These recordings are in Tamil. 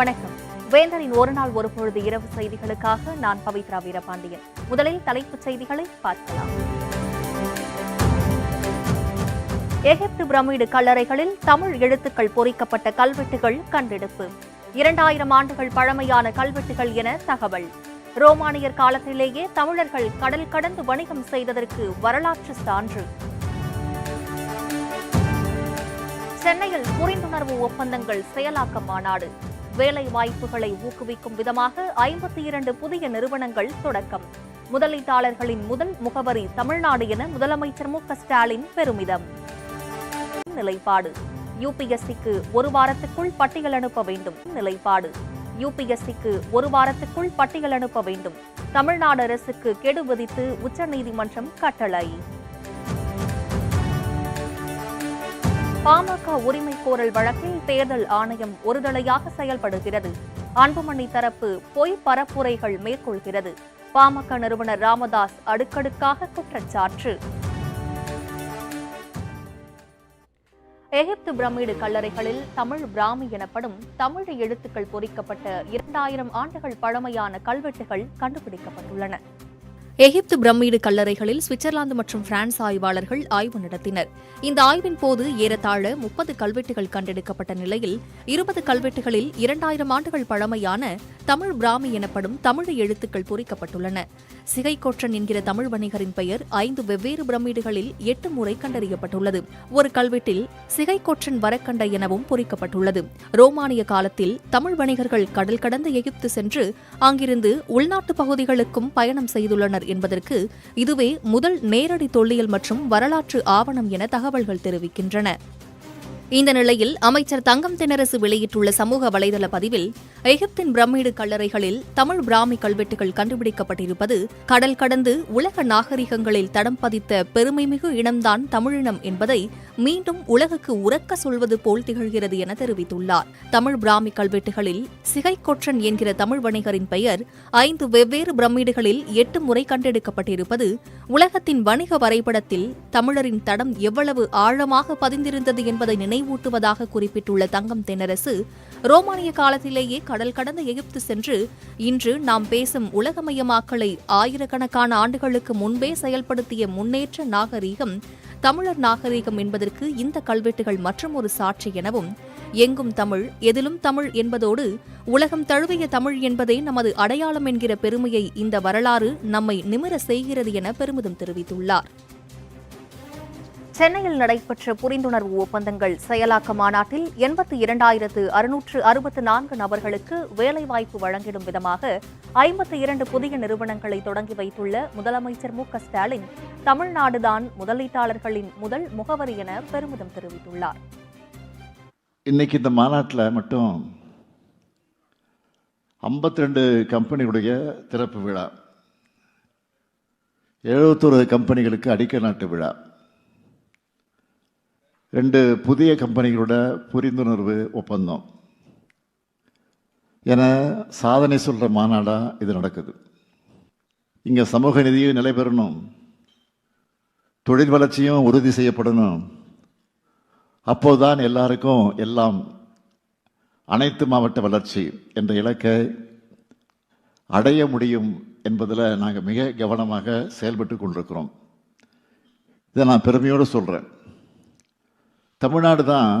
வணக்கம். வேந்தரின் ஒரு நாள் ஒரு பொழுது இரவு செய்திகளுக்காக நான் பவித்ரா வீரபாண்டியன். முதலில் தலைப்புச் செய்திகளை பார்க்கலாம். எகிப்து பிரமிடு கல்லறைகளில் தமிழ் எழுத்துக்கள் பொறிக்கப்பட்ட கல்வெட்டுகள் கண்டெடுப்பு. இரண்டாயிரம் ஆண்டுகள் பழமையான கல்வெட்டுகள் என தகவல். ரோமானியர் காலத்திலேயே தமிழர்கள் கடல் கடந்து வணிகம் செய்ததற்கு வரலாற்று சான்று. சென்னையில் புரிந்துணர்வு ஒப்பந்தங்கள் செயலாக்க மாநாடு. வேலை வாய்ப்புகளை ஊக்குவிக்கும் விதமாக ஐம்பத்தி இரண்டு புதிய நிறுவனங்கள் தொடக்கம். முதலீட்டாளர்களின் முதல் முகவரி தமிழ்நாடு என முதலமைச்சர் மு ஸ்டாலின் பெருமிதம். நிலைப்பாடு. யுபிஎஸ்சிக்கு ஒரு வாரத்துக்குள் பட்டியல் அனுப்ப வேண்டும். நிலைப்பாடு. யுபிஎஸ்சிக்கு ஒரு வாரத்துக்குள் பட்டியல் அனுப்ப வேண்டும். தமிழ்நாடு அரசுக்கு கெடு விதித்து உச்சநீதிமன்றம் கட்டளை. பாமக உரிமை கோரல் வழக்கில் தேர்தல் ஆணையம் ஒருதலையாக செயல்படுகிறது. அன்புமணி தரப்பு பொய் பரப்புரைகள் மேற்கொள்கிறது. பாமக நிறுவனர் ராமதாஸ் அடுக்கடுக்காக குற்றச்சாட்டு எகிப்து பிரமிடு கல்லறைகளில் தமிழ் பிராமி எனப்படும் தமிழ் எழுத்துக்கள் பொறிக்கப்பட்ட இரண்டாயிரம் ஆண்டுகள் பழமையான கல்வெட்டுகள் கண்டுபிடிக்கப்பட்டுள்ளன. எகிப்து பிரமிடு கல்லறைகளில் சுவிட்சர்லாந்து மற்றும் பிரான்ஸ் ஆய்வாளர்கள் ஆய்வு நடத்தினர். இந்த ஆய்வின் போது ஏறத்தாழ முப்பது கல்வெட்டுகள் கண்டெடுக்கப்பட்ட நிலையில் இருபது கல்வெட்டுகளில் இரண்டாயிரம் ஆண்டுகள் பழமையான தமிழ் பிராமி எனப்படும் தமிழ் எழுத்துக்கள் பொறிக்கப்பட்டுள்ளன. சிகைக்கொற்றன் என்கிற தமிழ் வணிகரின் பெயர் ஐந்து வெவ்வேறு பிரமிடுகளில் எட்டு முறை கண்டறியப்பட்டுள்ளது. ஒரு கல்வெட்டில் சிகைக்கோற்றன் வரக்கண்ட எனவும் பொறிக்கப்பட்டுள்ளது. ரோமானிய காலத்தில் தமிழ் வணிகர்கள் கடல் கடந்த எகிப்து சென்று அங்கிருந்து உள்நாட்டு பகுதிகளுக்கும் பயணம் செய்துள்ளனர் என்பதற்கு இதுவே முதல் நேரடி தொல்லியல் மற்றும் வரலாற்று ஆவணம் என தகவல்கள் தெரிவிக்கின்றன. இந்த நிலையில் அமைச்சர் தங்கம் தென்னரசு வெளியிட்டுள்ள சமூக வலைதள பதிவில் எகிப்தின் பிரமிடு கல்லறைகளில் தமிழ் பிராமி கல்வெட்டுகள் கண்டுபிடிக்கப்பட்டிருப்பது கடல் கடந்து உலக நாகரிகங்களில் தடம் பதித்த பெருமைமிகு இனம்தான் தமிழினம் என்பதை மீண்டும் உலகுக்கு உறக்க சொல்வது போல் திகழ்கிறது என தெரிவித்துள்ளார். தமிழ் பிராமி கல்வெட்டுகளில் சிகைக்கொற்றன் என்கிற தமிழ் வணிகரின் பெயர் ஐந்து வெவ்வேறு பிரமிடுகளில் எட்டு முறை கண்டெடுக்கப்பட்டிருப்பது உலகத்தின் வணிக வரைபடத்தில் தமிழரின் தடம் எவ்வளவு ஆழமாக பதிந்திருந்தது என்பதை நினைவூட்டுவதாக குறிப்பிட்டுள்ள தங்கம் தென்னரசு ரோமானிய காலத்திலேயே கடல் கடந்த எகிப்து சென்று இன்று நாம் பேசும் உலகமயமாக்கலை ஆயிரக்கணக்கான ஆண்டுகளுக்கு முன்பே செயல்படுத்திய முன்னேற்ற நாகரீகம் தமிழர் நாகரீகம் என்பதற்கு இந்த கல்வெட்டுகள் மற்றும் ஒரு சாட்சி எனவும் எங்கும் தமிழ் எதிலும் தமிழ் என்பதோடு உலகம் தழுவிய தமிழ் என்பதே நமது அடையாளம் என்கிற பெருமையை இந்த வரலாறு நம்மை நிமிர செய்கிறது என பெருமிதம் தெரிவித்துள்ளார். சென்னையில் நடைபெற்ற புரிந்துணர்வு ஒப்பந்தங்கள் செயலாக்க மாநாட்டில் எண்பத்தி இரண்டாயிரத்து அறுநூற்று அறுபத்து நான்கு நபர்களுக்கு வேலைவாய்ப்பு வழங்கிடும் விதமாக ஐம்பத்தி இரண்டு புதிய நிறுவனங்களை தொடங்கி வைத்துள்ள முதலமைச்சர் மு க ஸ்டாலின் தமிழ்நாடுதான் முதலீட்டாளர்களின் முதல் முகவரி என பெருமிதம் தெரிவித்துள்ளார். இன்னைக்கு இந்த மாநாட்டில் மட்டும் 52 ரெண்டு கம்பெனியுடைய திறப்பு விழா எழுபத்தொரு கம்பெனிகளுக்கு அடிக்கல் நாட்டு விழா ரெண்டு புதிய கம்பெனிகளோட புரிந்துணர்வு ஒப்பந்தம். என சாதனை சொல்கிற மாநாடாக இது நடக்குது. இங்கே சமூக நிதியும் நிலை பெறணும். தொழில் வளர்ச்சியும் உறுதி செய்யப்படணும். அப்போதுதான் எல்லாருக்கும் எல்லாம் அனைத்து மாவட்ட வளர்ச்சி என்ற இலக்கை அடைய முடியும் என்பதில் நாங்கள் மிக கவனமாக செயல்பட்டு கொண்டிருக்கிறோம். இதை நான் பெருமையோடு சொல்கிறேன் தமிழ்நாடு தான்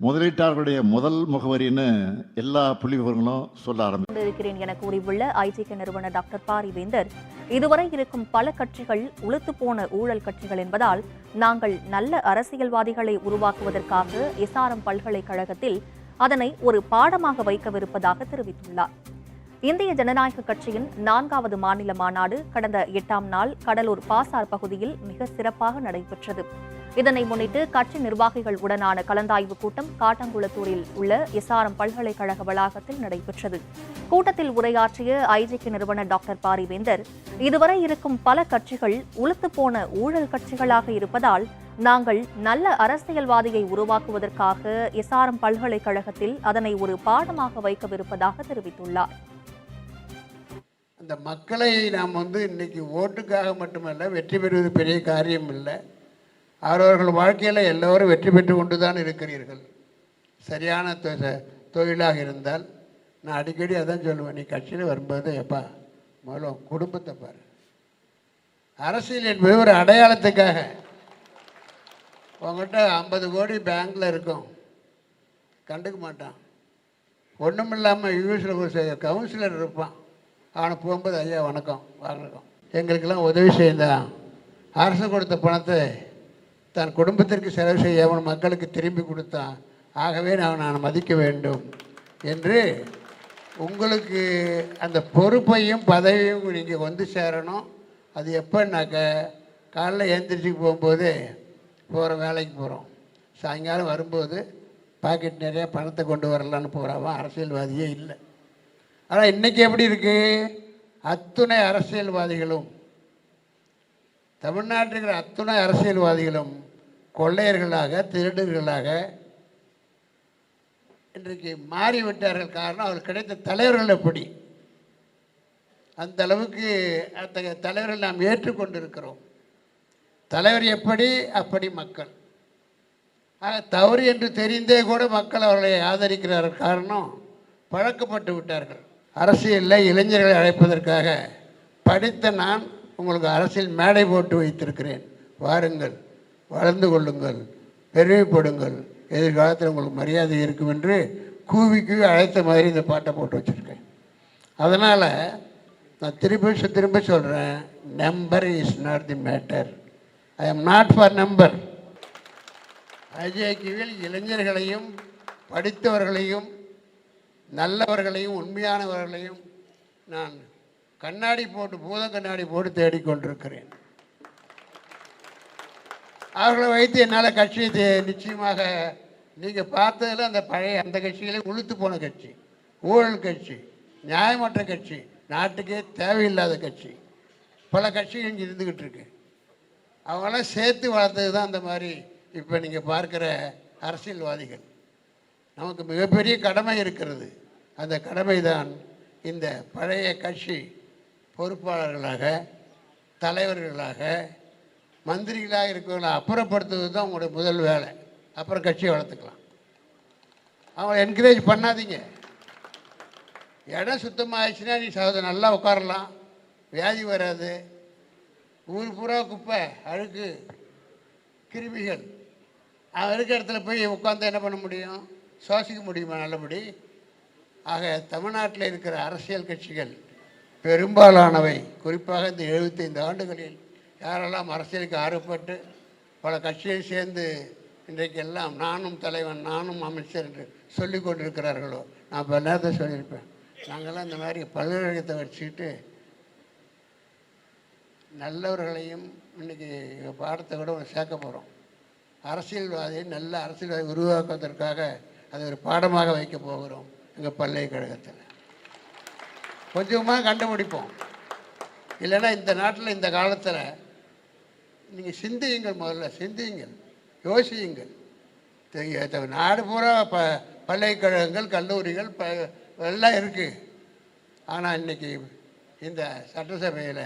முதலீட்டாளர்களுடைய முதல் முகவரின்னு எல்லா புள்ளி விவரங்களும் சொல்ல ஆரம்பி இருக்கிறேன் என கூறியுள்ள ஐஜிகே நிறுவனர் டாக்டர் பாரிவேந்தர் இதுவரை இருக்கும் பல கட்சிகள் உளுத்து போன ஊழல் கட்சிகள் என்பதால் நாங்கள் நல்ல அரசியல்வாதிகளை உருவாக்குவதற்காக எஸ்ஆர்எம் பல்கலைக்கழகத்தில் அதனை ஒரு பாடமாக வைக்கவிருப்பதாக தெரிவித்துள்ளார். இந்திய ஜனநாயக கட்சியின் நான்காவது மாநில மாநாடு கடந்த எட்டாம் நாள் கடலூர் பாசார் பகுதியில் மிக சிறப்பாக நடைபெற்றது. இதனை முன்னிட்டு கட்சி நிர்வாகிகள் உடனான கலந்தாய்வு கூட்டம் காட்டங்குளத்தூரில் உள்ள எஸ்ஆர்எம் பல்கலைக்கழக வளாகத்தில் நடைபெற்றது. கூட்டத்தில் உரையாற்றிய ஐஜிக்கு நிறுவனர் டாக்டர் பாரிவேந்தர் இதுவரை இருக்கும் பல கட்சிகள் உளுத்து போன ஊழல் கட்சிகளாக இருப்பதால் நாங்கள் நல்ல அரசியல்வாதியை உருவாக்குவதற்காக எஸ்ஆர்எம் பல்கலைக்கழகத்தில் அதனை ஒரு பாடமாக வைக்கவிருப்பதாக தெரிவித்துள்ளார். இந்த மக்களை நாம் வந்து இன்றைக்கி ஓட்டுக்காக மட்டுமல்ல வெற்றி பெறுவது பெரிய காரியம் இல்லை. அவரவர்கள் வாழ்க்கையில் எல்லோரும் வெற்றி பெற்று கொண்டு தான் இருக்கிறீர்கள். சரியான தொ- தொழிலாக இருந்தால் நான் அடிக்கடி அதான் சொல்லுவேன் நீ கட்சியில் வரும்போது எப்பா முதல்ல குடும்பத்தை பாரு. அரசியல் என்பது ஒரு அடையாளத்துக்காக. உங்கள்கிட்ட ஐம்பது கோடி பேங்க்கில் இருக்கும். கண்டுக்க மாட்டான். ஒன்றும் இல்லாமல் யூஎஸில் ஒரு கவுன்சிலர் இருப்பான். அவனை போகும்போது ஐயா வணக்கம் வணக்கம். எங்களுக்கெல்லாம் உதவி செய்தான் அரசு கொடுத்த பணத்தை தன் குடும்பத்திற்கு செலவு செய்யாமல் மக்களுக்கு திரும்பி கொடுத்தான். ஆகவே நான் நான் மதிக்க வேண்டும் என்று உங்களுக்கு அந்த பொறுப்பையும் பதவியும் நீங்கள் வந்து சேரணும். அது எப்போன்னாக்க காலைல எழுந்திரிச்சு போகும்போது போகிற வேலைக்கு போகிறோம் சாயங்காலம் வரும்போது பாக்கெட் நிறையா பணத்தை கொண்டு வரலான்னு போகிறவன் அரசியல்வாதியே இல்லை. ஆனால் இன்றைக்கி எப்படி இருக்குது அத்துணை அரசியல்வாதிகளும் தமிழ்நாட்டில் இருக்கிற அத்துணை அரசியல்வாதிகளும் கொள்ளையர்களாக திருடர்களாக இன்றைக்கு மாறிவிட்டார்கள். காரணம் அவர்கள் கிடைத்த தலைவர்கள் எப்படி? அந்த அளவுக்கு அத்தகைய தலைவர்கள் நாம் ஏற்றுக்கொண்டிருக்கிறோம். தலைவர் எப்படி? அப்படி மக்கள். ஆக தவறு என்று தெரிந்தே கூட மக்கள் அவர்களை ஆதரிக்கிறார்கள். காரணம் பழக்கப்பட்டு விட்டார்கள். அரசியலில் இளைஞர்களை அழைப்பதற்காக படித்த நான் உங்களுக்கு அரசியல் மேடை போட்டு வைத்திருக்கிறேன். வாருங்கள் வளர்ந்து கொள்ளுங்கள் பெருமைப்படுங்கள். எதிர்காலத்தில் உங்களுக்கு மரியாதை இருக்கும் என்று கூவி கூவி அழைத்த மாதிரி இந்த பாட்டை போட்டு வச்சுருக்கேன். அதனால் நான் திரும்ப திரும்ப சொல்கிறேன் number is not the matter I am not for number ஐஜேகியில் இளைஞர்களையும் படித்தவர்களையும் நல்லவர்களையும் உண்மையானவர்களையும் நான் கண்ணாடி போட்டு பூத கண்ணாடி போட்டு தேடிக்கொண்டிருக்கிறேன். அவர்களை வைத்து என்னால் கட்சியை நிச்சயமாக நீங்கள் பார்த்ததில் அந்த பழைய அந்த கட்சிகளே உளுத்து போன கட்சி ஊழல் கட்சி நியாயமற்ற கட்சி நாட்டுக்கே தேவையில்லாத கட்சி பல கட்சிகள் இங்கே இருந்துக்கிட்டு இருக்கு. அவங்களாம் சேர்த்து வளர்த்தது தான் அந்த மாதிரி இப்போ நீங்கள் பார்க்குற அரசியல்வாதிகள். நமக்கு மிகப்பெரிய கடமை இருக்கிறது. அந்த கடமை தான் இந்த பழைய கட்சி பொறுப்பாளர்களாக தலைவர்களாக மந்திரிகளாக இருக்கிறவங்களை அப்புறப்படுத்துவது தான் உங்களுடைய முதல் வேலை. அப்புறம் கட்சியை வளர்த்துக்கலாம். அவங்களை என்கரேஜ் பண்ணாதீங்க. இடம் சுத்தமாகிடுச்சுன்னா நீ சகோதரன் நல்லா உட்காரலாம். வியாதி வராது. ஊர் பூரா குப்பை அழுக்கு கிருமிகள். அவன் இருக்கிற இடத்துல போய் உட்காந்து என்ன பண்ண முடியும்? சுவாசிக்க முடியுமா? நல்லபடி? ஆக தமிழ்நாட்டில் இருக்கிற அரசியல் கட்சிகள் பெரும்பாலானவை குறிப்பாக இந்த எழுபத்தைந்து ஆண்டுகளில் யாரெல்லாம் அரசியலுக்கு ஆர்வப்பட்டு பல கட்சியை சேர்ந்து இன்றைக்கெல்லாம் நானும் தலைவன் நானும் அமைச்சர் என்று சொல்லி கொண்டிருக்கிறார்களோ நான் இப்போ நேரத்தை சொல்லியிருப்பேன். நாங்கள்லாம் இந்த மாதிரி பல்கலைக்கழகத்தை வச்சுக்கிட்டு நல்லவர்களையும் இன்னைக்கு பாடத்தை கூட சேர்க்க போகிறோம் அரசியல்வாதியை நல்ல அரசியல்வாதி உருவாக்குவதற்காக அதை ஒரு பாடமாக வைக்க போகிறோம். எங்கள் பல்கலைக்கழகத்தில் கொஞ்சமாக கண்டுபிடிப்போம். இல்லைன்னா இந்த நாட்டில் இந்த காலத்தில் நீங்கள் சிந்தியுங்கள் முதல்ல சிந்தியுங்கள் யோசியுங்கள். நாடு பூரா ப பல்கலைக்கழகங்கள் கல்லூரிகள் ப எல்லாம் இருக்குது ஆனால் இன்னைக்கு இந்த சட்டசபையில்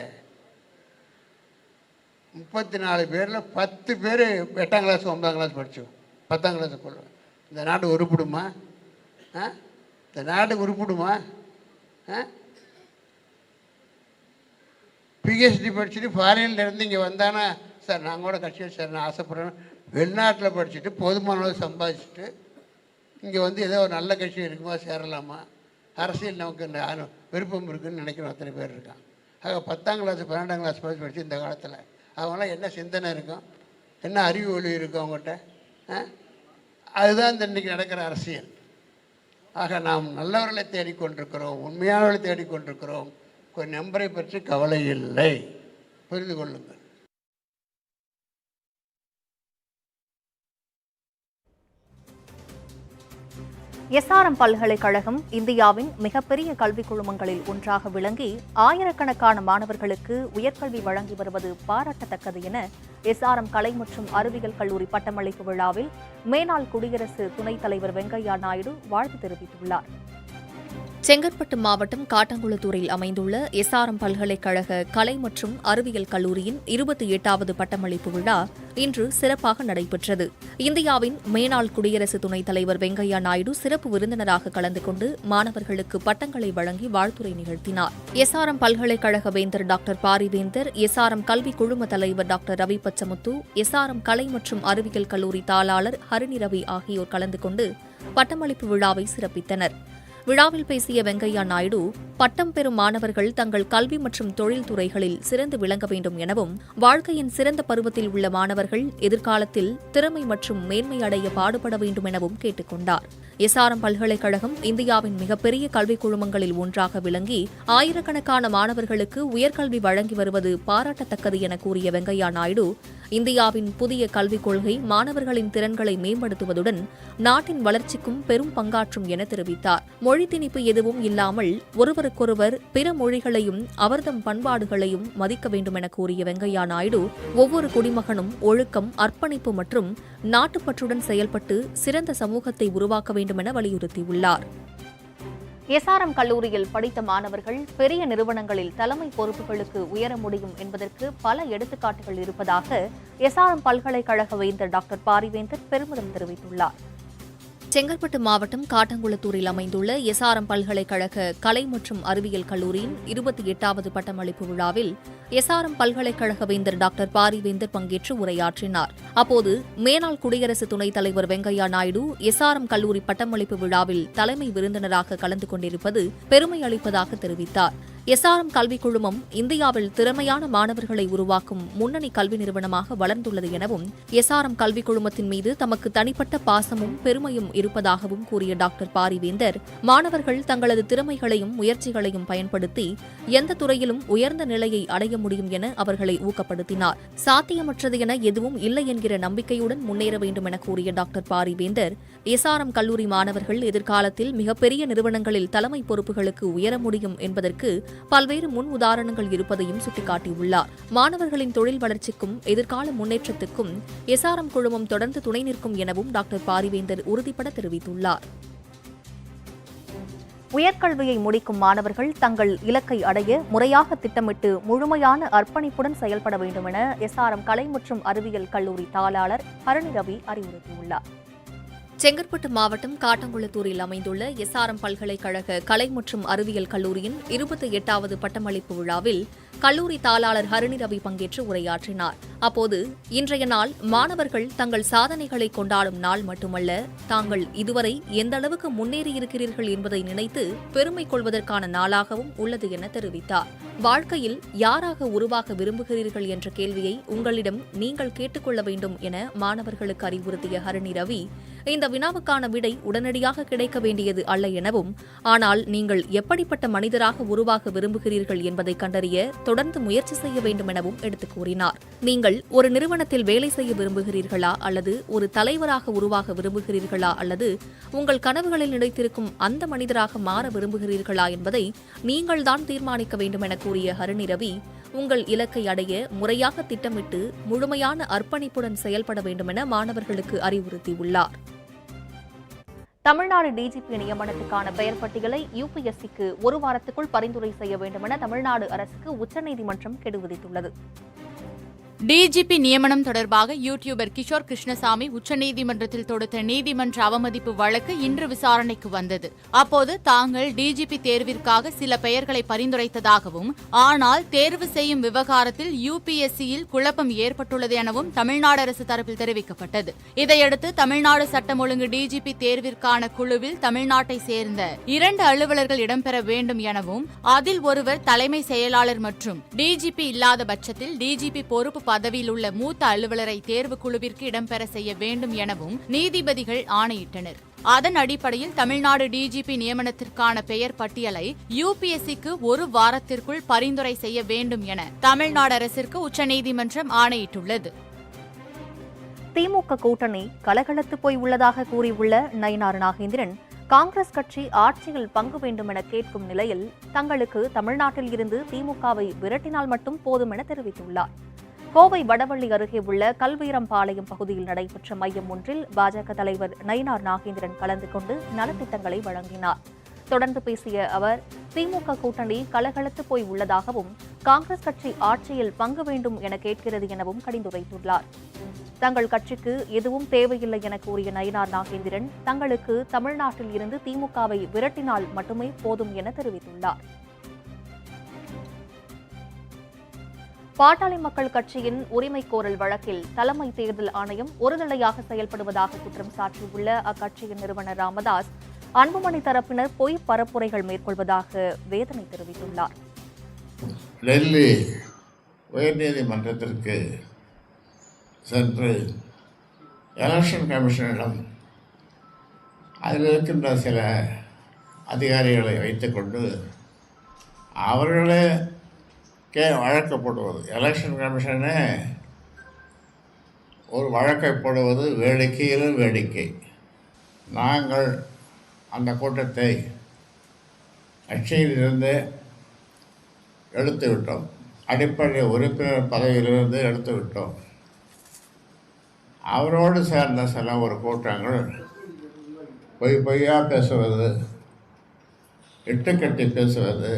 முப்பத்தி நாலு பேரில் பத்து பேர் எட்டாம் கிளாஸ் ஒன்பதாம் கிளாஸ் படித்தோம் பத்தாம் கிளாஸ் இந்த நாடு உருப்பிடுமா? ஆ? இந்த நாடு உருப்பிடுமா? ஆ? பிஹெச்டி படிச்சுட்டு ஃபாரின்ல இருந்து இங்கே வந்தானா? சார் நாங்கள் கூட கட்சியில் சார் நான் ஆசைப்பட்றேன். வெளிநாட்டில் படிச்சுட்டு போதுமான அளவு சம்பாதிச்சுட்டு இங்கே வந்து ஏதோ ஒரு நல்ல கட்சி இருக்குமா சேரலாமா? அரசியல் நமக்கு விருப்பம் இருக்குதுன்னு நினைக்கிற அத்தனை பேர் இருக்கான் ஆக பத்தாம் கிளாஸ் பன்னெண்டாம் கிளாஸ் படிச்சு படிச்சு இந்த காலத்தில் அவங்களாம் என்ன சிந்தனை இருக்கும்? என்ன அறிவு ஒளி இருக்கும் அவங்ககிட்ட? ஆ? அதுதான் இந்த இன்றைக்கி நடக்கிற அரசியல். ஆக நாம் நல்லவர்களை தேடிக்கொண்டிருக்கிறோம் உண்மையானவர்களை தேடிக்கொண்டிருக்கிறோம். கொஞ்சம் நம்பரை பற்றி கவலை இல்லை. புரிந்து கொள்ளுங்கள். எஸ்ஆர்எம் பல்கலைக்கழகம் இந்தியாவின் மிகப்பெரிய கல்விக் குழுமங்களில் ஒன்றாக விளங்கி ஆயிரக்கணக்கான மாணவர்களுக்கு உயர்கல்வி வழங்கி வருவது பாராட்டத்தக்கது என எஸ்ஆர்எம் கலை மற்றும் அறிவியல் கல்லூரி பட்டமளிப்பு விழாவில் மேனாள் குடியரசு துணைத் தலைவர் வெங்கையா நாயுடு வாழ்த்து தெரிவித்துள்ளார். செங்கற்பட்டு மாவட்டம் காட்டங்குளத்தூரில் அமைந்துள்ள எஸ்ஆர்எம் பல்கலைக்கழக கலை மற்றும் அறிவியல் கல்லூரியின் இருபத்தி எட்டாவது பட்டமளிப்பு விழா இன்று சிறப்பாக நடைபெற்றது. இந்தியாவின் மேனாள் குடியரசு துணைத் தலைவர் வெங்கையா நாயுடு சிறப்பு விருந்தினராக கலந்து கொண்டு மாணவர்களுக்கு பட்டங்களை வழங்கி வாழ்த்துரை நிகழ்த்தினார். எஸ்ஆர்எம் பல்கலைக்கழக வேந்தர் டாக்டர் பாரிவேந்தர் எஸ்ஆர்எம் கல்வி குழும தலைவர் டாக்டர் ரவி பச்சமுத்து எஸ்ஆர்எம் கலை மற்றும் அறிவியல் கல்லூரி தாளாளர் ஹரிணி ரவி ஆகியோர் கலந்து கொண்டு பட்டமளிப்பு விழாவை சிறப்பித்தனர். விழாவில் பேசிய வெங்கையா நாயுடு பட்டம் பெறும் மாணவர்கள் தங்கள் கல்வி மற்றும் தொழில் துறைகளில் சிறந்து விளங்க வேண்டும் எனவும் வாழ்க்கையின் சிறந்த பருவத்தில் உள்ள மாணவர்கள் எதிர்காலத்தில் திறமை மற்றும் மேன்மை அடைய பாடுபட வேண்டும் எனவும் கேட்டுக் கொண்டார். எஸ்ஆர்எம் பல்கலைக்கழகம் இந்தியாவின் மிகப்பெரிய கல்விக் குழுமங்களில் ஒன்றாக விளங்கி ஆயிரக்கணக்கான மாணவர்களுக்கு உயர்கல்வி வழங்கி வருவது பாராட்டத்தக்கது என கூறிய வெங்கையா நாயுடு இந்தியாவின் புதிய கல்விக் கொள்கை மாணவர்களின் திறன்களை மேம்படுத்துவதுடன் நாட்டின் வளர்ச்சிக்கும் பெரும் பங்காற்றும் என தெரிவித்தார். மொழி திணிப்பு எதுவும் இல்லாமல் ஒருவருக்கொருவர் பிற மொழிகளையும் அவர்தம் பண்பாடுகளையும் மதிக்க வேண்டும் என கூறிய வெங்கையா நாயுடு ஒவ்வொரு குடிமகனும் ஒழுக்கம் அர்ப்பணிப்பு மற்றும் நாட்டுப்பற்றுடன் செயல்பட்டு சிறந்த சமூகத்தை உருவாக்க வேண்டும் என வலியுறுத்தியுள்ளார். எஸ்ஆர்எம் கல்லூரியில் படித்த மாணவர்கள் பெரிய நிறுவனங்களில் தலைமை பொறுப்புகளுக்கு உயர முடியும் என்பதற்கு பல எடுத்துக்காட்டுகள் இருப்பதாக எஸ்ஆர்எம் பல்கலைக்கழக வேந்தர் டாக்டர் பாரிவேந்தர் பெருமிதம் தெரிவித்துள்ளார். செங்கற்பட்டு மாவட்டம் காட்டங்குளத்தூரில் அமைந்துள்ள எஸ்ஆர்எம் பல்கலைக்கழக கலை மற்றும் அறிவியல் கல்லூரியின் இருபத்தி எட்டாவது பட்டமளிப்பு விழாவில் எஸ்ஆர்எம் பல்கலைக்கழக வேந்தர் டாக்டர் பாரிவேந்தர் பங்கேற்று உரையாற்றினார். அப்போது மேனாள் குடியரசு துணைத் தலைவர் வெங்கையா நாயுடு எஸ்ஆர்எம் கல்லூரி பட்டமளிப்பு விழாவில் தலைமை விருந்தினராக கலந்து கொண்டிருப்பது பெருமை அளிப்பதாக தெரிவித்தார். எஸ்ஆர்எம் கல்விக் குழுமம் இந்தியாவில் திறமையான மாணவர்களை உருவாக்கும் முன்னணி கல்வி நிறுவனமாக வளர்ந்துள்ளது எனவும் எஸ்ஆர்எம் கல்விக் குழுமத்தின் மீது தமக்கு தனிப்பட்ட பாசமும் பெருமையும் இருப்பதாகவும் கூறிய டாக்டர் பாரிவேந்தர் மாணவர்கள் தங்களது திறமைகளையும் முயற்சிகளையும் பயன்படுத்தி எந்த துறையிலும் உயர்ந்த நிலையை அடைய முடியும் என அவர்களை ஊக்கப்படுத்தினார். சாத்தியமற்றது என எதுவும் இல்லை என்கிற நம்பிக்கையுடன் முன்னேற வேண்டும் என கூறிய டாக்டர் பாரிவேந்தர் எஸ்ஆர்எம் கல்லூரி மாணவர்கள் எதிர்காலத்தில் மிகப்பெரிய நிறுவனங்களில் தலைமை பொறுப்புகளுக்கு உயர முடியும் என்பதற்கு பல்வேறு முன் உதாரணங்கள் இருப்பதையும் சுட்டிக்காட்டியுள்ளார். மாணவர்களின் தொழில் வளர்ச்சிக்கும் எதிர்கால முன்னேற்றத்துக்கும் எஸ்ஆர்எம் குழுமம் தொடர்ந்து துணை நிற்கும் எனவும் டாக்டர் பாரிவேந்தர் உறுதிபட தெரிவித்துள்ளார். உயர்கல்வியை முடிக்கும் மாணவர்கள் தங்கள் இலக்கை அடைய முறையாக திட்டமிட்டு முழுமையான அர்ப்பணிப்புடன் செயல்பட வேண்டும் என எஸ்ஆர்எம் கலை மற்றும் அறிவியல் கல்லூரி தாளாளர் ஹரணி ரவி அறிவுறுத்தியுள்ளார். செங்கற்பட்டு மாவட்டம் காட்டங்குளத்தூரில் அமைந்துள்ள எஸ்ஆர்எம் பல்கலைக்கழக கலை மற்றும் அறிவியல் கல்லூரியின் இருபத்தி எட்டாவது பட்டமளிப்பு விழாவில் கல்லூரி தாளாளர் ஹரிணி ரவி பங்கேற்று உரையாற்றினார். அப்போது இன்றைய நாள் மாணவர்கள் தங்கள் சாதனைகளை கொண்டாடும் நாள் மட்டுமல்ல தாங்கள் இதுவரை எந்த அளவுக்கு முன்னேறியிருக்கிறீர்கள் என்பதை நினைத்து பெருமை கொள்வதற்கான நாளாகவும் உள்ளது என தெரிவித்தார். வாழ்க்கையில் யாராக உருவாக விரும்புகிறீர்கள் என்ற கேள்வியை உங்களிடம் நீங்கள் கேட்டுக்கொள்ள வேண்டும் என மாணவர்களுக்கு அறிவுறுத்திய ஹரிணி ரவி இந்த வினாவுக்கான விடை உடனடியாக கிடைக்க வேண்டியது அல்ல எனவும் ஆனால் நீங்கள் எப்படிப்பட்ட மனிதராக உருவாக விரும்புகிறீர்கள் என்பதை கண்டறிய தொடர்ந்து முயற்சி செய்ய வேண்டும் எனவும் எடுத்துக் கூறினார். நீங்கள் ஒரு நிறுவனத்தில் வேலை செய்ய விரும்புகிறீர்களா அல்லது ஒரு தலைவராக உருவாக விரும்புகிறீர்களா அல்லது உங்கள் கனவுகளில் நினைத்திருக்கும் அந்த மனிதராக மாற விரும்புகிறீர்களா என்பதை நீங்கள்தான் தீர்மானிக்க வேண்டும் என கூறிய ஹரிணி ரவி உங்கள் இலக்கை அடைய முறையாக திட்டமிட்டு முழுமையான அர்ப்பணிப்புடன் செயல்பட வேண்டும் என மாணவர்களுக்கு அறிவுறுத்தியுள்ளார். தமிழ்நாடு டிஜிபி நியமனத்துக்கான பெயர் பட்டியலை யுபிஎஸ்சிக்கு ஒரு வாரத்துக்குள் பரிந்துரை செய்ய வேண்டும் என தமிழ்நாடு அரசுக்கு உச்சநீதிமன்றம் கெடு விதித்துள்ளது. டிஜிபி நியமனம் தொடர்பாக யூடியூபர் கிஷோர் கிருஷ்ணசாமி உச்சநீதிமன்றத்தில் தொடுத்த நீதிமன்ற அவமதிப்பு வழக்கு இன்று விசாரணைக்கு வந்தது. அப்போது தாங்கள் டிஜிபி தேர்விற்காக சில பெயர்களை பரிந்துரைத்ததாகவும் ஆனால் தேர்வு செய்யும் விவகாரத்தில் யுபிஎஸ்சியில் குழப்பம் ஏற்பட்டுள்ளது எனவும் தமிழ்நாடு அரசு தரப்பில் தெரிவிக்கப்பட்டது. இதையடுத்து தமிழ்நாடு சட்டம் ஒழுங்கு டிஜிபி தேர்விற்கான குழுவில் தமிழ்நாட்டை சேர்ந்த இரண்டு அலுவலர்கள் இடம்பெற வேண்டும் எனவும் அதில் ஒருவர் தலைமை செயலாளர் மற்றும் டிஜிபி இல்லாத பட்சத்தில் டிஜிபி பொறுப்பு பதவியில் உள்ள மூத்த அலுவலரை தேர்வு குழுவிற்கு இடம்பெற செய்ய வேண்டும் எனவும் நீதிபதிகள் ஆணையிட்டனர். அதன் அடிப்படையில் தமிழ்நாடு டிஜிபி நியமனத்திற்கான பெயர் பட்டியலை யுபிஎஸ்சிக்கு ஒரு வாரத்திற்குள் பரிந்துரை செய்ய வேண்டும் என தமிழ்நாடு அரசிற்கு உச்சநீதிமன்றம் ஆணையிட்டுள்ளது. திமுக கூட்டணி கலகலத்து போய் உள்ளதாக கூறியுள்ள நயினார் நாகேந்திரன் காங்கிரஸ் கட்சி ஆட்சியில் பங்கு வேண்டும் என கேட்கும் நிலையில் தங்களுக்கு தமிழ்நாட்டில் இருந்து திமுகவை விரட்டினால் மட்டும் போதும் என தெரிவித்துள்ளார். கோவை வடவள்ளி அருகே உள்ள கல்வீரம்பாளையம் பகுதியில் நடைபெற்ற மையம் ஒன்றில் பாஜக தலைவர் நயினார் நாகேந்திரன் கலந்து கொண்டு நலத்திட்டங்களை வழங்கினார். தொடர்ந்து பேசிய அவர் திமுக கூட்டணி கலகலத்து போய் உள்ளதாகவும் காங்கிரஸ் கட்சி ஆட்சியில் பங்கு வேண்டும் என கேட்கிறது எனவும் கடிந்துரைத்துள்ளார். தங்கள் கட்சிக்கு எதுவும் தேவையில்லை என கூறிய நயினார் நாகேந்திரன் தங்களுக்கு தமிழ்நாட்டில் இருந்து திமுகவை விரட்டினால் மட்டுமே போதும் என தெரிவித்துள்ளார். பாட்டாளி மக்கள் கட்சியின் உரிமை கோரல் வழக்கில் தலைமை தேர்தல் ஆணையம் ஒருநிலையாக செயல்படுவதாக குற்றம் சாட்டியுள்ள அக்கட்சியின் நிறுவனர் ராமதாஸ் அன்புமணி தரப்பினர் பொய் பரப்புரைகள் மேற்கொள்வதாக வேதனை தெரிவித்துள்ளார். டெல்லி உயர்நீதிமன்றத்திற்கு சென்று எலெக்ஷன் கமிஷனிடம் அதில் இருக்கின்ற சில அதிகாரிகளை வைத்துக்கொண்டு அவர்களே கே வழக்கு போடுவது எலெக்ஷன் கமிஷனே ஒரு வழக்கை போடுவது வேடிக்கையிலும் வேடிக்கை. நாங்கள் அந்த கூட்டத்தை கட்சியிலிருந்து எடுத்து விட்டோம் அடிப்படை உறுப்பினர் பதவியிலிருந்து எடுத்து விட்டோம் அவரோடு சேர்ந்த சில ஒரு கூட்டங்கள் பொய் பொய்யா பேசுவது இட்டுக்கட்டி பேசுவது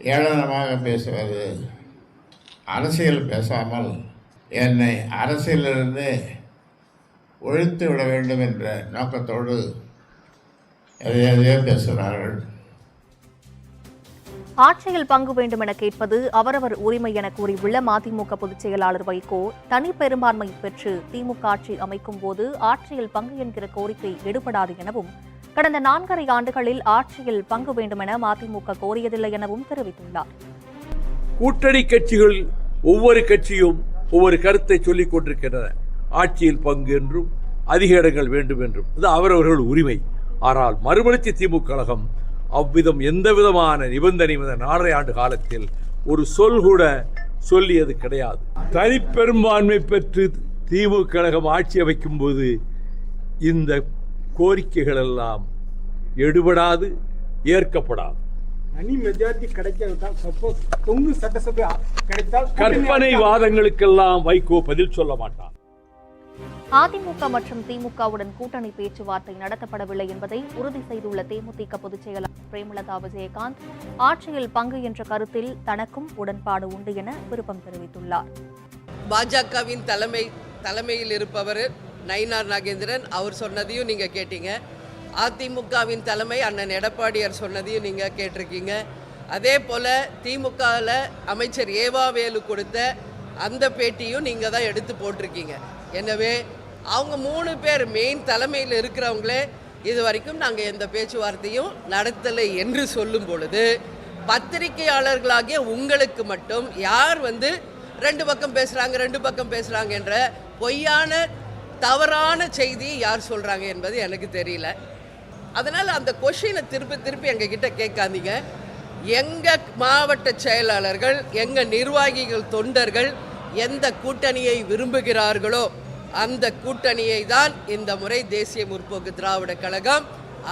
ஏளனமாக பேசுவது. அரசியல் பேசாமல் என்னை அரசியலிருந்து ஒழித்து விட வேண்டும் என்ற நோக்கத்தோடு எதை எதையோ பேசுகிறார்கள். ஆட்சியில் பங்கு வேண்டும் என கேட்பது அவரவர் உரிமை என கூறியுள்ள மதிமுக பொதுச் செயலாளர் வைகோ தனி பெரும்பான்மை பெற்று திமுக ஆட்சி அமைக்கும் போது ஆட்சியில் பங்கு என்கிற கோரிக்கை எடுபடாது எனவும் கடந்த நான்கரை ஆண்டுகளில் ஆட்சியில் பங்கு வேண்டுமென மதிமுக கோரியதில்லை எனவும் தெரிவித்துள்ளார். கூட்டணி கட்சிகள் ஒவ்வொரு கட்சியும் ஒவ்வொரு கருத்தை சொல்லிக் கொண்டிருக்கின்றன. ஆட்சியில் பங்கு என்றும் அதிக இடங்கள் வேண்டும் என்றும். இது அவரவர்கள் உரிமை. ஆனால் மறுமலர்ச்சி திமுக கழகம் அவ்விதம் எந்த விதமான நிபந்தனை இந்த நாலரை ஆண்டு காலத்தில் ஒரு சொல் கூட சொல்லியது கிடையாது. தனிப்பெரும்பான்மை பெற்று திமுக கழகம் ஆட்சி அமைக்கும் போது இந்த கோரிக்கைகள் எல்லாம் எடுபடாது ஏற்கப்படாது. தனி மெஜாரிட்டி கிடைக்கிறது தான். சப்போஸ் தொங்கு சட்டசபை கிடைத்தால் கற்பனை வாதங்களுக்கெல்லாம் வைகோ பதில் சொல்ல மாட்டான். அதிமுக மற்றும் திமுகவுடன் கூட்டணி பேச்சுவார்த்தை நடத்தப்படவில்லை என்பதை உறுதி செய்துள்ள தேமுதிக பொதுச் செயலாளர் பிரேமலதா விஜயகாந்த் ஆட்சியில் பங்கு என்ற கருத்தில் தனக்கும் உடன்பாடு உண்டு என விருப்பம் தெரிவித்துள்ளார். பாஜகவின் தலைமை தலைமையில் இருப்பவர் நயினார் நாகேந்திரன் அவர் சொன்னதையும் நீங்கள் கேட்டீங்க. அதிமுகவின் தலைமை அண்ணன் எடப்பாடியார் சொன்னதையும் நீங்கள் கேட்டிருக்கீங்க. அதே போல் திமுகவில் அமைச்சர் ஏவாவேலு கொடுத்த அந்த பேட்டியும் நீங்கள் தான் எடுத்து போட்டிருக்கீங்க. எனவே அவங்க மூணு பேர் மெயின் தலைமையில் இருக்கிறவங்களே இது வரைக்கும் நாங்கள் எந்த பேச்சுவார்த்தையும் நடத்தலை என்று சொல்லும் பொழுது பத்திரிகையாளர்களாகிய உங்களுக்கு மட்டும் யார் வந்து ரெண்டு பக்கம் பேசுகிறாங்க ரெண்டு பக்கம் பேசுகிறாங்கன்ற பொய்யான தவறான செய்தியை யார் சொல்கிறாங்க என்பது எனக்கு தெரியல. அதனால் அந்த கொஷினை திருப்பி திருப்பி எங்ககிட்ட கேட்காதீங்க. எங்கள் மாவட்ட செயலாளர்கள் எங்கள் நிர்வாகிகள் தொண்டர்கள் எந்த கூட்டணியை விரும்புகிறார்களோ அந்த கூட்டணியை தான் இந்த முறை தேசிய முற்போக்கு திராவிட கழகம்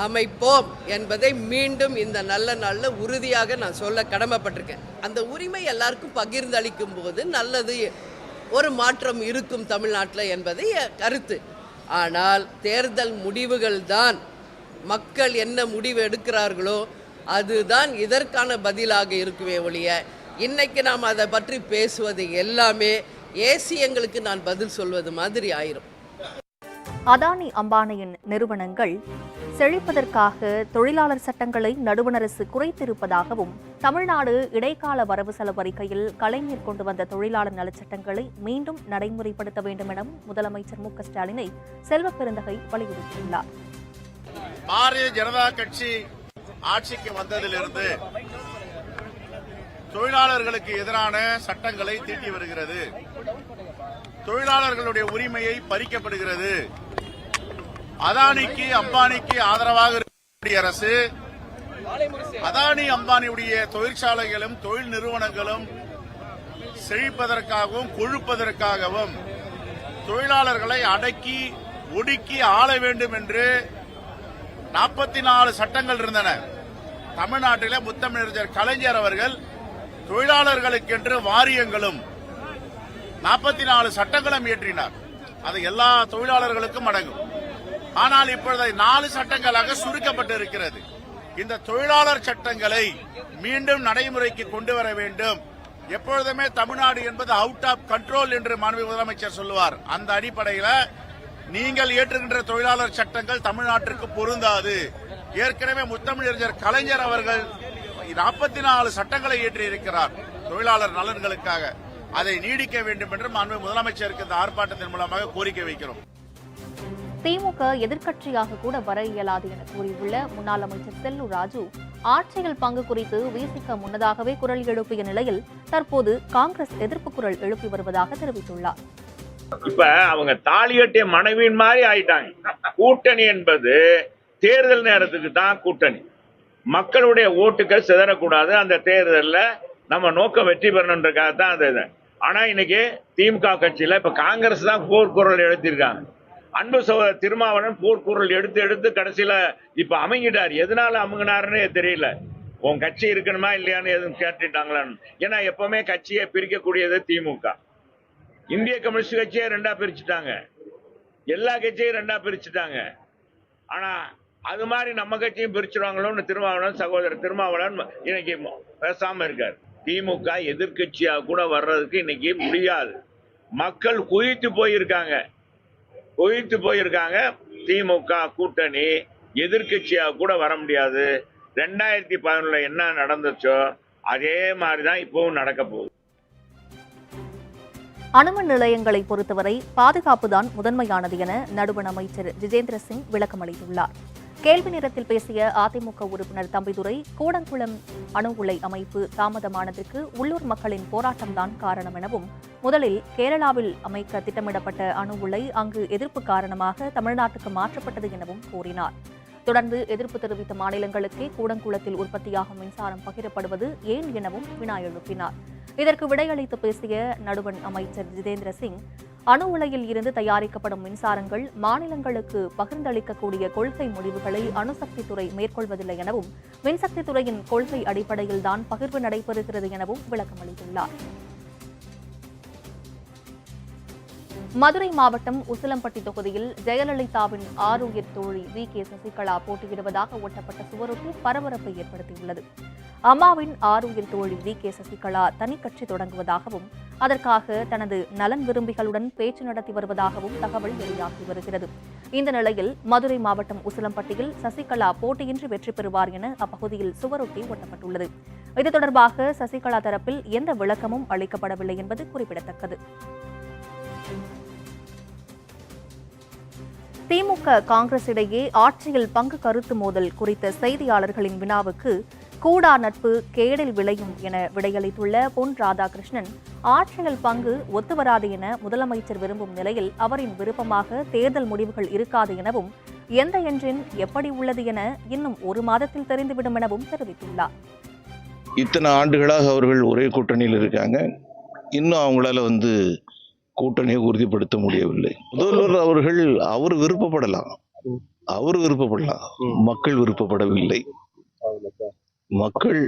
அமைப்போம் என்பதை மீண்டும் இந்த நல்ல நாளில் உறுதியாக நான் சொல்ல கடமைப்பட்டிருக்கேன். அந்த உரிமை எல்லாருக்கும் பகிர்ந்தளிக்கும் போது நல்லது ஒரு மாற்றம் இருக்கும் தமிழ்நாட்டில் என்பது கருத்து. ஆனால் தேர்தல் முடிவுகள் தான். மக்கள் என்ன முடிவு எடுக்கிறார்களோ அதுதான் இதற்கான பதிலாக இருக்குமே ஒழிய இன்னைக்கு நாம் அதை பற்றி பேசுவது எல்லாமே ஏசியங்களுக்கு நான் பதில் சொல்வது மாதிரி ஆயிரும். அதானி அம்பானியின் நிறுவனங்கள் செழிப்பதற்காக தொழிலாளர் சட்டங்களை நடுவண் அரசு குறைத்திருப்பதாகவும் தமிழ்நாடு இடைக்கால வரவு செலவு அறிக்கையில் கலைஞர் கொண்டு வந்த தொழிலாளர் நலச்சட்டங்களை மீண்டும் நடைமுறைப்படுத்த வேண்டும் எனவும் முதலமைச்சர் மு க ஸ்டாலினை செல்வ பெருந்தகை வலியுறுத்தியுள்ளார். பாரதிய ஜனதா கட்சி ஆட்சிக்கு வந்ததிலிருந்து தொழிலாளர்களுக்கு எதிரான சட்டங்களை தீட்டி வருகிறது. தொழிலாளர்களுடைய உரிமையை பறிக்கப்படுகிறது. அதானிக்கு அம்பானிக்கு ஆதரவாக இருக்கக்கூடிய அரசு அதானி அம்பானியுடைய தொழிற்சாலைகளும் தொழில் நிறுவனங்களும் செழிப்பதற்காகவும் கொழுப்பதற்காகவும் தொழிலாளர்களை அடக்கி ஒடுக்கி ஆள வேண்டும் என்று நாற்பத்தி நாலு சட்டங்கள் இருந்தன. தமிழ்நாட்டில் முத்தமிழர் கலைஞர் அவர்கள் தொழிலாளர்களுக்கென்று வாரியங்களும் நாற்பத்தி நாலு சட்டங்களும் இயற்றினார். அது எல்லா தொழிலாளர்களுக்கும் அடங்கும். ஆனால் இப்பொழுது நாலு சட்டங்களாக சுருக்கப்பட்டு இருக்கிறது இந்த தொழிலாளர் சட்டங்களை மீண்டும் நடைமுறைக்கு கொண்டு வர வேண்டும். எப்பொழுதுமே தமிழ்நாடு என்பது அவுட் ஆஃப் கண்ட்ரோல் என்று மாண்பு முதலமைச்சர் சொல்லுவார். அந்த அடிப்படையில் நீங்கள் ஏற்றுகின்ற தொழிலாளர் சட்டங்கள் தமிழ்நாட்டிற்கு பொருந்தாது. ஏற்கனவே முத்தமிழறிஞர் கலைஞர் அவர்கள் நாற்பத்தி நாலு சட்டங்களை இயற்றி இருக்கிறார் தொழிலாளர் நலன்களுக்காக. அதை நீடிக்க வேண்டும் என்று மாண்பு முதலமைச்சருக்கு இந்த ஆர்ப்பாட்டத்தின் மூலமாக கோரிக்கை வைக்கிறோம். திமுக எதிர்க்கட்சியாக கூட வர இயலாது என கூறியுள்ள முன்னாள் அமைச்சர் செல்லூர் ராஜு ஆட்சியில் பங்கு குறித்து விசிக முன்னதாகவே குரல் எழுப்பிய நிலையில் தற்போது காங்கிரஸ் எதிர்ப்பு குரல் எழுப்பி வருவதாக தெரிவித்துள்ளார். இப்ப அவங்க தாலியட்டிய மனைவியின் மாதிரி ஆயிட்டாங்க. கூட்டணி என்பது தேர்தல் நேரத்துக்கு தான் கூட்டணி. மக்களுடைய ஓட்டுகள் சிதறக்கூடாது. அந்த தேர்தலில் நம்ம நோக்கம் வெற்றி பெறணுன்றக்காக தான் அந்த இது. ஆனா இன்னைக்கு திமுக கட்சியில இப்ப காங்கிரஸ் தான் போர்க்குரல் எழுத்திருக்காங்க அன்பு சோக திருமாவளன் போர்க்குரல் எடுத்து எடுத்து கடைசியில இப்ப அமைங்கிட்டார். எதனால அமுங்கினாருன்னு தெரியல. உன் கட்சி இருக்கணுமா இல்லையான்னு எதுவும் கேட்டுட்டாங்களான்னு ஏன்னா எப்பவுமே கட்சியை பிரிக்கக்கூடியது திமுக. இந்திய கம்யூனிஸ்ட் கட்சியை ரெண்டா பிரிச்சுட்டாங்க. எல்லா கட்சியும் ரெண்டா பிரிச்சுட்டாங்க. ஆனா அது மாதிரி நம்ம கட்சியும் பிரிச்சிருவாங்களோன்னு திருமாவளவன் சகோதரர் திருமாவளவன் இன்னைக்கு பேசாம இருக்கார். திமுக எதிர்கட்சியா கூட வர்றதுக்கு இன்னைக்கு முடியாது. மக்கள் குவித்து போயிருக்காங்க. குவித்து போயிருக்காங்க. திமுக கூட்டணி எதிர்க்கட்சியா கூட வர முடியாது. ரெண்டாயிரத்தி பதினொன்னுல என்ன நடந்துச்சோ அதே மாதிரிதான் இப்பவும் நடக்க போகுது. அணுமின் நிலையங்களை பொறுத்தவரை பாதுகாப்புதான் முதன்மையானது என நடுவண் அமைச்சர் ஜிதேந்திர சிங் விளக்கமளித்துள்ளார். கேள்வி நேரத்தில் பேசிய அதிமுக உறுப்பினர் தம்பிதுரை கூடங்குளம் அணு உலை அமைப்பு தாமதமானதற்கு உள்ளூர் மக்களின் போராட்டம்தான் காரணம் எனவும் முதலில் கேரளாவில் அமைக்க திட்டமிடப்பட்ட அணு உலை அங்கு எதிர்ப்பு காரணமாக தமிழ்நாட்டுக்கு மாற்றப்பட்டது எனவும் கூறினார். தொடர்ந்து எதிர்ப்பு தெரிவித்த மாநிலங்களுக்கே கூடங்குளத்தில் உற்பத்தியாகும் மின்சாரம் பகிரப்படுவது ஏன் எனவும் வினா எழுப்பினார். இதற்கு விடையளித்து பேசிய நடுவண் அமைச்சர் ஜிதேந்திர சிங் அணு உலையில் இருந்து தயாரிக்கப்படும் மின்சாரங்கள் மாநிலங்களுக்கு பகிர்ந்தளிக்கக்கூடிய கொள்கை முடிவுகளை அணுசக்தித்துறை மேற்கொள்வதில்லை எனவும் மின்சக்தி துறையின் கொள்கை அடிப்படையில்தான் பகிர்வு நடைபெறுகிறது எனவும் விளக்கமளித்துள்ளார். மதுரை மாவட்டம் உசிலம்பட்டி தொகுதியில் ஜெயலலிதாவின் ஆருயிர் தோழி வி. கே. சசிகலா போட்டியிடுவதாக ஒட்டப்பட்ட சுவரொட்டி பரபரப்பை ஏற்படுத்தியுள்ளது. அம்மாவின் ஆருயிர் தோழி வி. கே. சசிகலா தனிக்கட்சி தொடங்குவதாகவும் அதற்காக தனது நலன் விரும்பிகளுடன் பேச்சு நடத்தி வருவதாகவும் தகவல் வெளியாகி வருகிறது. இந்த நிலையில் மதுரை மாவட்டம் உசிலம்பட்டியில் சசிகலா போட்டியின்றி வெற்றி பெறுவார் என அப்பகுதியில் சுவரொட்டி ஒட்டப்பட்டுள்ளது இது தொடர்பாக சசிகலா தரப்பில் எந்த விளக்கமும் அளிக்கப்படவில்லை என்பது குறிப்பிடத்தக்கது. திமுக காங்கிரஸ் இடையே ஆட்சியில் பங்கு கருத்து மோதல் குறித்த செய்தியாளர்களின் வினாவுக்கு கூடா நட்பு கேடில் விளையும் என விடையளித்துள்ள பொன் ராதாகிருஷ்ணன் ஆட்சியில் பங்கு ஒத்துவராது என முதலமைச்சர் விரும்பும் நிலையில் அவரின் விருப்பமாக தேர்தல் முடிவுகள் இருக்காது எனவும் எந்த என்ஜின் எப்படி உள்ளது என இன்னும் ஒரு மாதத்தில் தெரிந்துவிடும் எனவும் தெரிவித்துள்ளார். இத்தனை ஆண்டுகளாக அவர்கள் ஒரே கூட்டணியில் இருக்காங்க. இன்னும் அவங்களால வந்து கூட்டணியை உறுதிப்படுத்த முடியவில்லை. முதல்வர் அவர்கள் அவர் விருப்பப்படலாம். அவர் விருப்பப்படலாம். மக்கள் விருப்பப்படவில்லை. மக்கள்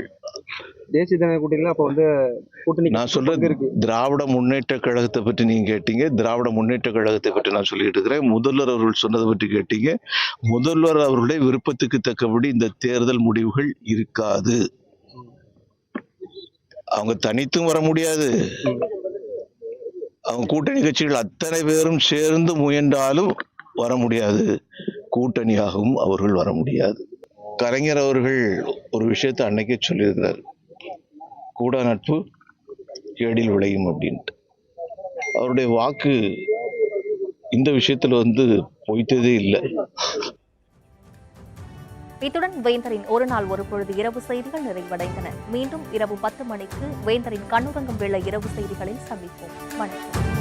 தேசிய ஜனநாயக கூட்டணியில அப்ப வந்து கூட்டணி நான் இருக்கு. திராவிட முன்னேற்ற கழகத்தை பற்றி நீங்க கேட்டீங்க. திராவிட முன்னேற்ற கழகத்தை பற்றி நான் சொல்லிட்டு இருக்கிறேன். முதல்வர் அவர்கள் சொன்னதை பற்றி கேட்டீங்க. முதல்வர் அவர்களுடைய விருப்பத்துக்கு தக்கபடி இந்த தேர்தல் முடிவுகள் இருக்காது. அவங்க தனித்தும் வர முடியாது. கூட்டணி கட்சிகள் அத்தனை பேரும் சேர்ந்து முயன்றாலும் வர முடியாது. கூட்டணியாகவும் அவர்கள் வர முடியாது. கலைஞர் அவர்கள் ஒரு விஷயத்தை அன்னைக்கே சொல்லியிருக்கிறார். கூட நட்பு கேடில் விளையும் அப்படின்ட்டு. அவருடைய வாக்கு இந்த விஷயத்தில் வந்து பொய்த்ததே இல்லை. இத்துடன் வேந்தரின் ஒரு நாள் ஒரு பொழுது இரவு செய்திகள் நிறைவடைந்தன. மீண்டும் இரவு பத்து மணிக்கு வேந்தரின் கண்ணுறங்கும் வேளை இரவு செய்திகளில் சந்திப்போம். வணக்கம்.